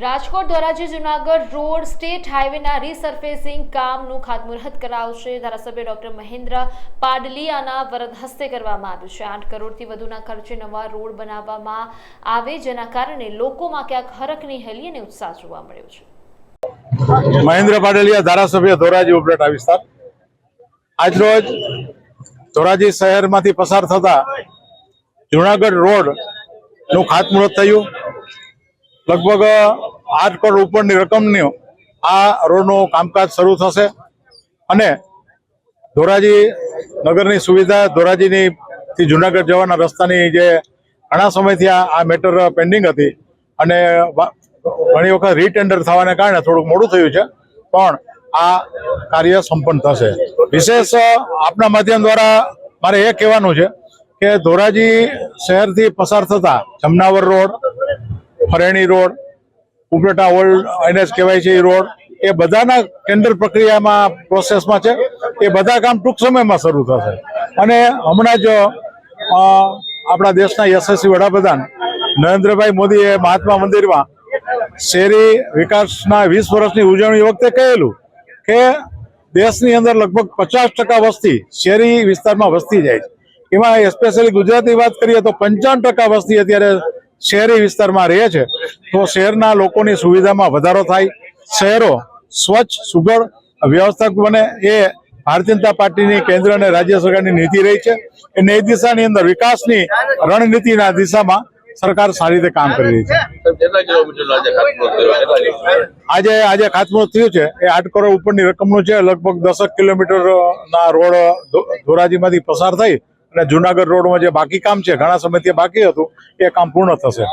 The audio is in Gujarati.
રાજકોટ ધોરાજી જુનાગઢ રોડ સ્ટેટ હાઈવેના રીસર્ફેસિંગ કામનું ખાતમુહૂર્ત કરાવશે, ધારાસભ્ય ડોક્ટર મહેન્દ્ર પાડલિયાના વરદ હસ્તે કરવામાં આવ્યું છે. આઠ કરોડથી વધુના ખર્ચે નવા રોડ બનાવવામાં આવે, જેના કારણે લોકોમાં ક્યાંક હરકની હેલી અને ઉત્સાહ જોવા મળ્યો છે. મહેન્દ્ર પાડલિયા, ધારાસભ્ય ધોરાજી ઉપલેટા વિસ્તાર. આજરોજ ધોરાજી શહેરમાંથી પસાર થતા જુનાગઢ રોડનું ખાતમુહૂર્ત થયું. લગભગ આઠ કરોડ ઉપરની રકમની આ રોડનું કામકાજ શરૂ થશે. અને ધોરાજી નગરની સુવિધા ધોરાજીની થી જુનાગઢ જવાના રસ્તાની જે ઘણા સમયથી આ મેટર પેન્ડિંગ હતી અને ઘણી વખત રીટેન્ડર થવાને કારણે થોડુંક મોડું થયું છે, પણ આ કાર્ય સંપન્ન થશે. વિશેષ આપના માધ્યમ દ્વારા મારે એ કહેવાનું છે કે ધોરાજી શહેરથી પસાર થતા જમનાવર રોડ ફરેણી રોડ ઉપરેટા ઓલ્ડ એનએચ કહેવાય છે એ રોડ, એ બધાના ટેન્ડર પ્રક્રિયામાં, પ્રોસેસમાં છે. એ બધા કામ ટૂંક સમયમાં શરૂ થશે. અને હમણાં જ આપણા દેશના યશસ્વી વડાપ્રધાન નરેન્દ્રભાઈ મોદીએ મહાત્મા મંદિરમાં શહેરી વિકાસના વીસ વર્ષની ઉજવણી વખતે કહેલું કે દેશની અંદર લગભગ પચાસ ટકા વસ્તી શહેરી વિસ્તારમાં વસતી જાય છે. એમાં સ્પેશિયલી ગુજરાતની વાત કરીએ તો પંચાવન ટકા વસ્તી અત્યારે શહેરી વિસ્તારમાં રહે છે તો શહેરના લોકોની સુવિધામાં વધારો થાય. શહેરો સ્વચ્છ સુગળ વ્યવસ્થાક બને એ ભારતીય જનતા પાર્ટીની કેન્દ્ર અને રાજ્ય સરકારની નીતિ રહી છે. અને એ દિશાની અંદર વિકાસની રણનીતિના દિશામાં સરકાર સારી રીતે કામ કરી રહી છે. કિલોમીટરનો આજે? આજે ખાતમુહૂર્ત થયું છે. એ આઠ કરોડ ઉપરની રકમનું છે. લગભગ દસક કિલોમીટર ના રોડ ધોરાજીમાંથી પસાર થઈ અને જુનાગઢ રોડમાં જે બાકી કામ છે, ઘણા સમયથી બાકી હતું, એ કામ પૂર્ણ થશે.